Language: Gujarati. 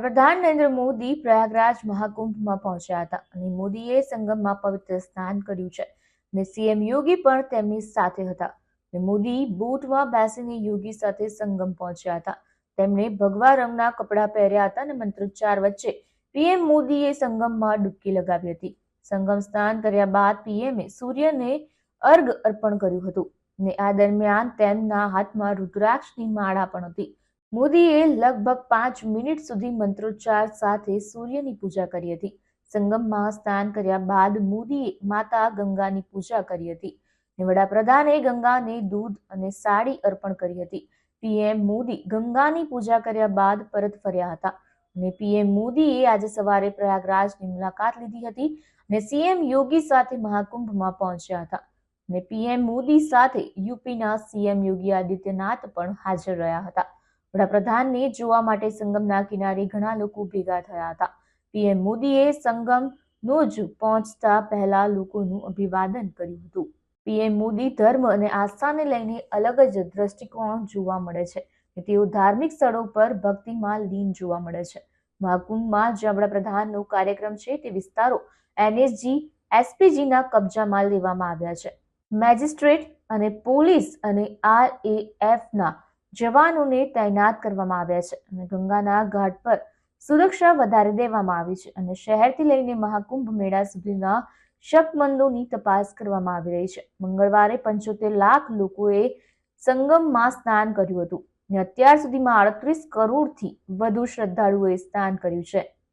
વડાપ્રધાન નરેન્દ્ર મોદી પ્રયાગરાજ મહાકુંભમાં પહોંચ્યા હતા અને મોદીએ સંગમમાં પવિત્ર સ્નાન કર્યું છે અને સીએમ યોગી પણ તેમની સાથે હતા. અને મોદી બોટમાં બેસીને યોગી સાથે સંગમ પહોંચ્યા હતા. તેમણે ભગવા રંગના કપડાં પહેર્યા હતા અને મંત્રોચ્ચાર વચ્ચે પીએમ મોદીએ સંગમમાં ડૂબકી લગાવી હતી. સંગમ સ્નાન કર્યા બાદ પીએમએ સૂર્યને અર્ઘ અર્પણ કર્યું હતું ને આ દરમિયાન તેમના હાથમાં રુદ્રાક્ષની માળા પણ હતી. મોદીએ લગભગ પાંચ મિનિટ સુધી મંત્રોચ્ચાર સાથે સૂર્યની પૂજા કરી હતી. સંગમમાં સ્નાન કર્યા બાદ મોદીએ માતા ગંગાની પૂજા કરી હતી ને વડાપ્રધાને ગંગાને દૂધ અને સાડી અર્પણ કરી હતી. પીએમ મોદી ગંગાની પૂજા કર્યા બાદ પરત ફર્યા હતા અને પીએમ મોદીએ આજે સવારે પ્રયાગરાજની મુલાકાત લીધી હતી અને સીએમ યોગી સાથે મહાકુંભમાં પહોંચ્યા હતા અને પીએમ મોદી સાથે યુપીના સીએમ યોગી આદિત્યનાથ પણ હાજર રહ્યા હતા. વડાપ્રધાનને જોવા માટે સંગમના કિનારે ઘણા લોકો ભેગા થયા હતા. પીએમ મોદીએ સંગમનો જ પહોંચતા પહેલા લોકોનું અભિવાદન કર્યું હતું. પીએમ મોદી ધર્મ અને આસ્થાને લઈને અલગ જ દ્રષ્ટિકોણ જોવા મળે છે તેઓ ધાર્મિક સ્થળો પર ભક્તિમાં લીન જોવા મળે છે. મહાકુંભમાં જ્યાં વડાપ્રધાનનો કાર્યક્રમ છે તે વિસ્તારો એનએસજી, એસપીજીના કબજામાં લેવામાં આવ્યા છે. મેજિસ્ટ્રેટ અને પોલીસ અને આરએએફના જવાનોને તૈનાત કરવામાં આવ્યા છે અને ગંગાના ઘાટ પર સુરક્ષા વધારી દેવામાં આવી છે અને શહેરથી લઈને મહાકુંભ મેળા સુધીના શકમંદોની તપાસ કરવામાં આવી રહી છે. મંગળવારે પંચોતેર લાખ લોકોએ સંગમમાં સ્નાન કર્યું હતું અને અત્યાર સુધીમાં અડત્રીસ કરોડથી વધુ શ્રદ્ધાળુઓએ સ્નાન કર્યું છે.